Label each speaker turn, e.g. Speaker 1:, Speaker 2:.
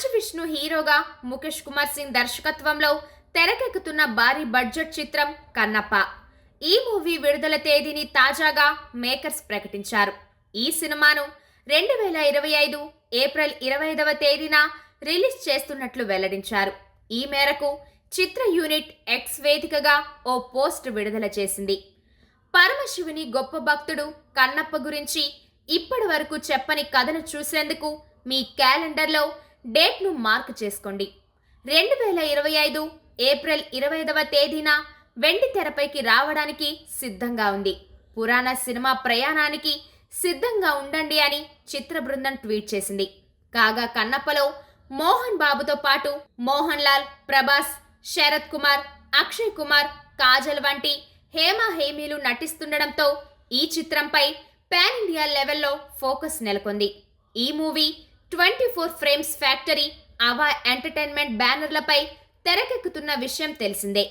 Speaker 1: మంచు విష్ణు హీరోగా ముఖేష్ కుమార్ సింగ్ దర్శకత్వంలో తెరకెక్కుతున్న భారీ బడ్జెట్ చిత్రం కన్నప్ప. ఈ మూవీ విడుదల తేదీని తాజాగా మేకర్స్ ప్రకటించారు. ఈ సినిమాను రెండు వేల ఇరవై ఐదు ఏప్రిల్ ఇరవై ఐదవ తేదీన రిలీజ్ చేస్తున్నట్లు వెల్లడించారు. ఈ మేరకు చిత్ర యూనిట్ ఎక్స్ వేదికగా ఓ పోస్ట్ విడుదల చేసింది. పరమశివుని గొప్ప భక్తుడు కన్నప్ప గురించి ఇప్పటి వరకు చెప్పని కథను చూసేందుకు మీ క్యాలెండర్లో డేట్ను మార్క్ చేసుకోండి. రెండు వేల ఇరవై ఐదు ఏప్రిల్ ఇరవై ఐదవ తేదీన వెండి తెరపైకి రావడానికి సిద్ధంగా ఉంది. పురాణ సినిమా ప్రయాణానికి సిద్ధంగా ఉండండి అని చిత్ర బృందం ట్వీట్ చేసింది. కాగా కన్నప్పలో మోహన్ బాబుతో పాటు మోహన్ లాల్ ప్రభాస్ శరత్ కుమార్ అక్షయ్ కుమార్ కాజల్ వంటి హేమ హేమీలు నటిస్తుండడంతో ఈ చిత్రంపై పాన్ ఇండియా లెవెల్లో ఫోకస్ నెలకొంది. ఈ movie twenty four frames factory Ava entertainment బ్యానర్లపై తెరకెక్కుతున్న విషయం తెలిసిందే.